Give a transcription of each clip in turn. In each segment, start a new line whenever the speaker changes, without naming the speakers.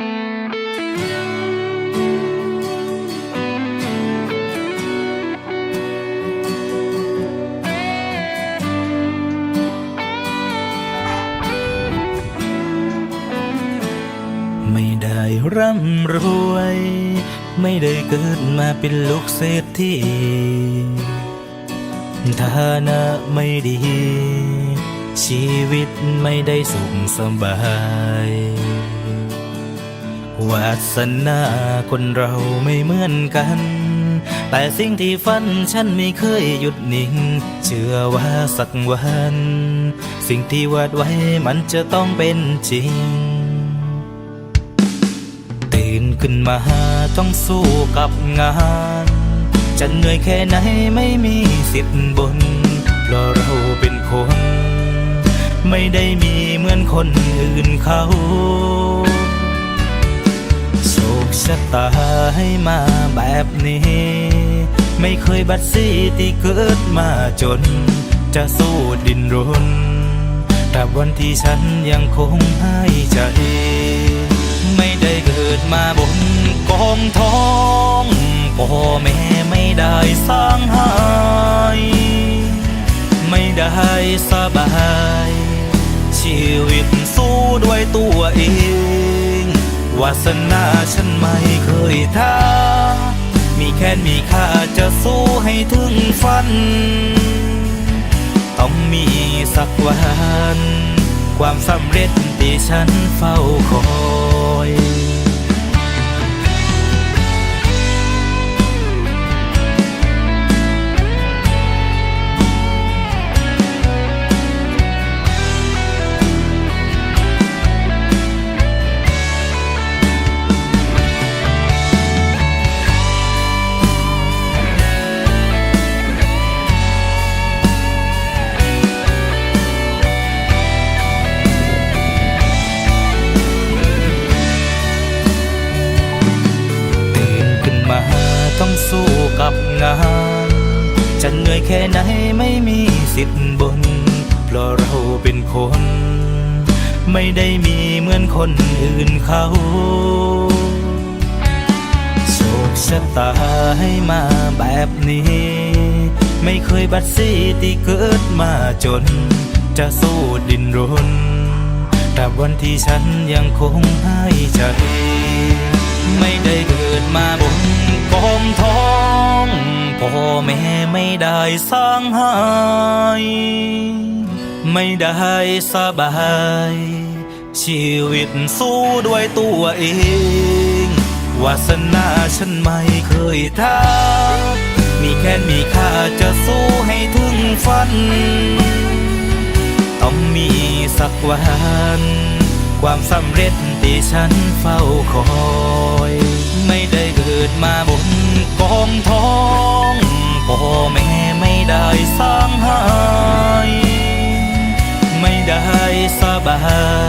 ไม่ได้ร่ำรวย ไม่ได้เกิดมาเป็นลูกเศรษฐีฐานะไม่ดี ชีวิตไม่ได้สุขสบาย วาสนาคนเราไม่เหมือนกัน แต่สิ่งที่ฝันฉันไม่เคยหยุดนิ่ง เชื่อว่าสักวัน สิ่งที่วาดไว้มันจะต้องเป็นจริง ตื่นขึ้นมาต้องสู้กับงาน จะเหนื่อยแค่ไหนไม่มีสิทธิ์บน เพราะเราเป็นคน ไม่ได้มีเหมือนคนอื่นเขา ตาให้มาแบบนี้ ไม่เคยบัดซีที่เกิดมาจน จะสู้ดินรนตราบวันที่ฉันยังคงให้ใจ ไม่ได้เกิดมาบนกองท้องพ่อแม่ไม่ได้สร้างให้ไม่ได้สบาย ชีวิตสู้ด้วยตัวเอง วาสนาฉันไม่เคยท้า มีแค่มีค่าจะสู้ให้ถึงฝัน ต้องมีสักวัน ความสำเร็จที่ฉันเฝ้าคอย กับงาน จะเหนื่อยแค่ไหนไม่มีสิทธิ์บน เพราะเราเป็นคน ไม่ได้มีเหมือนคนอื่นเขาโชคชะตาให้มาแบบนี้ ไม่เคยบัดซีที่เกิดมาจน จะสู้ดินรนตราบวันที่ฉันยังคงให้ใจ ไม่ได้เกิดมาบนกองท้อง พ่อแม่ไม่ได้สร้างให้ไม่ได้สบาย ชีวิตสู้ด้วยตัวเอง วาสนาฉันไม่เคยท้ามีแค่มีค่าจะสู้ให้ถึงฝัน ต้องมีสักวันความสำเร็จที่ฉันเฝ้าคอย ไม่ได้เกิดมา บา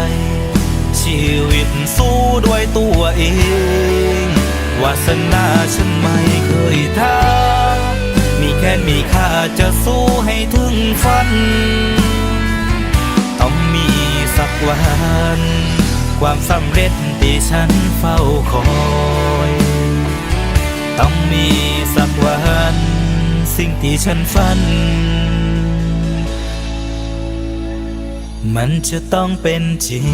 ย ชีวิตสู้ด้วยตัวเอง วาสนาฉันไม่เคยท้า มีแค่มีค่าจะสู้ให้ถึงฝัน ต้องมีสักวัน ความสำเร็จที่ฉันเฝ้าคอยต้องมีสักวัน สิ่งที่ฉันฝัน มันจะต้องเป็นจริง